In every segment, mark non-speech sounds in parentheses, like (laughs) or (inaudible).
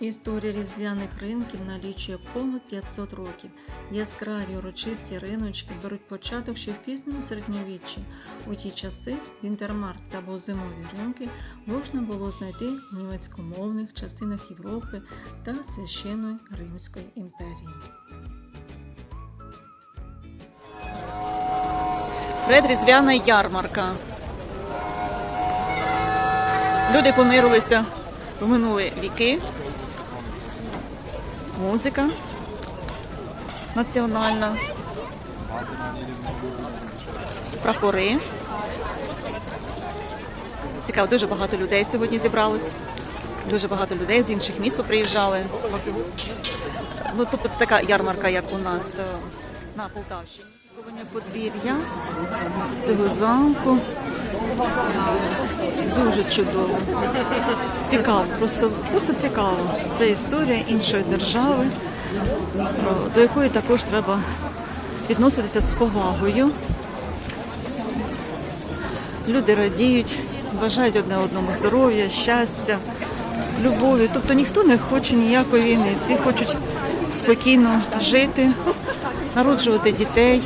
Історія різдвяних ринків налічує понад 500 років. Яскраві урочисті риночки беруть початок ще в пізньому середньовіччі. У ті часи вінтермаркт або зимові ринки можна було знайти в німецькомовних частинах Європи та священної Римської імперії. Предріздвяна ярмарка. Люди помирилися в минулі віки. Музика національна. Прапори. Цікаво, дуже багато людей сьогодні зібралось. Дуже багато людей з інших міст приїжджали. Ну, тобто це така ярмарка, як у нас е, на Полтавщині. Подвір'я цього замку. Дуже чудово. Цікаво, просто, просто цікаво. Це історія іншої держави, до якої також треба відноситися з повагою. Люди радіють, бажають одне одному здоров'я, щастя, любові. Тобто ніхто не хоче ніякої війни. Всі хочуть спокійно жити, народжувати дітей,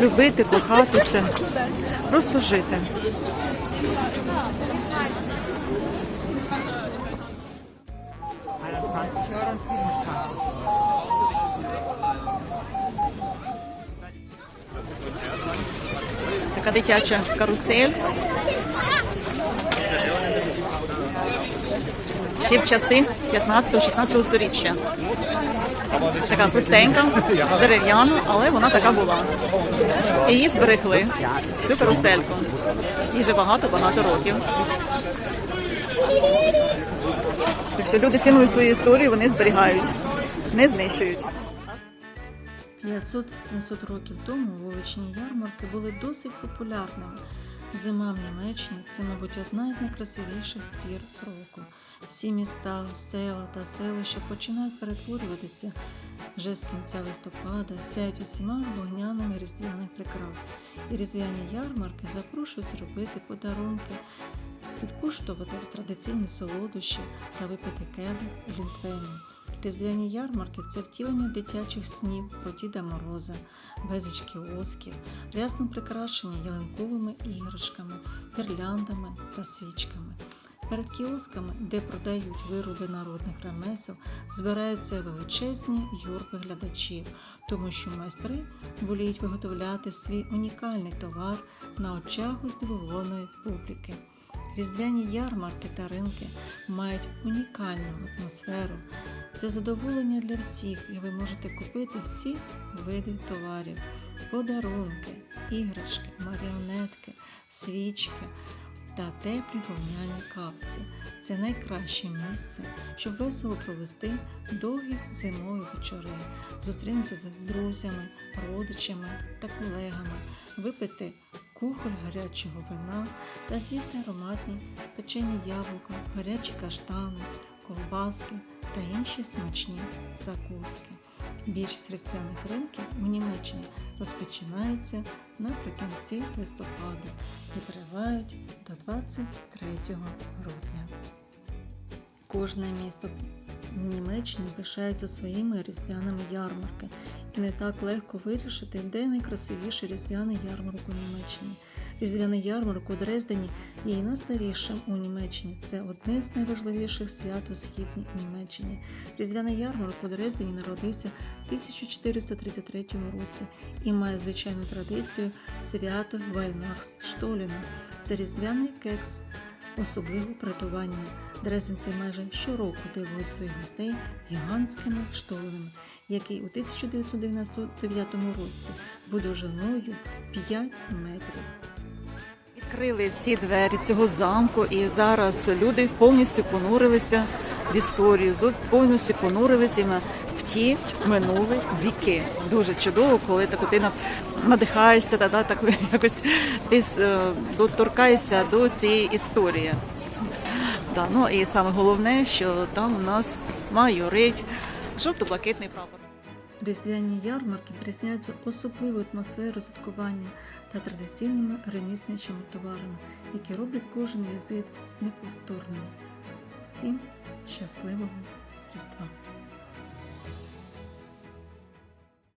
любити, кохатися, просто жити. Така дитяча карусель. Ще в часи 15-16 сторіччя. Така пустенька, дерев'яна, але вона така була. Її зберегли, цю карусельку. Їй вже багато-багато років. Якщо люди цінують свою історію, вони зберігають, не знищують. 500-700 років тому вуличні ярмарки були досить популярними. Зима в Німеччині це, мабуть, одна з найкрасивіших пір року. Всі міста, села та селища починають перетворюватися вже з кінця листопада, сяють усіма вогняними різдвяних прикрас. І різдвяні ярмарки запрошують зробити подарунки, підкуштувати традиційні солодощі та випити келих глінтвейну. Різдвяні ярмарки це втілення дитячих снів про Діда Мороза, безліч кіосків, рясно прикрашені ялинковими іграшками, гірляндами та свічками. Перед кіосками, де продають вироби народних ремесел, збираються величезні юрби глядачів, тому що майстри воліють виготовляти свій унікальний товар на очах у здивованої публіки. Різдвяні ярмарки та ринки мають унікальну атмосферу. Це задоволення для всіх, і ви можете купити всі види товарів, подарунки, іграшки, маріонетки, свічки та теплі вогняні капці. Це найкраще місце, щоб весело провести довгі зимові вечори, зустрінутися з друзями, родичами та колегами, випити кухоль гарячого вина та з'їсти ароматні печені яблука, гарячі каштани, ковбаски та інші смачні закуски. Більшість різдвяних ринків у Німеччині розпочинаються наприкінці листопада і тривають до 23 грудня. Кожне місто в Німеччині пишається своїми різдвяними ярмарками, і не так легко вирішити, де найкрасивіший різдвяний ярмарок у Німеччині. Різдвяний ярмарок у Дрездені є і найстарішим у Німеччині. Це одне з найважливіших свят у східній Німеччині. Різдвяний ярмарок у Дрездені народився в 1433 році і має звичайну традицію свято Вайнахс Штоліна. Це різдвяний кекс особливого приготування. Дрезденці майже щороку дивують своїх гостей гігантськими штоленами, який у 1999 році буде довжиною 5 метрів. Відкрили всі двері цього замку, і зараз люди повністю понурилися в історію, повністю понурилися ті минулі віки. Дуже чудово, коли так ти на- надихаєшся, та, да, так (laughs) якось ти е, доторкаєшся до цієї історії. Да, ну і саме головне, що там у нас майорить жовто-блакитний прапор. Різдвяні ярмарки відрізняються особливою атмосферою святкування та традиційними ремісничими товарами, які роблять кожен візит неповторним. Всім щасливого Різдва!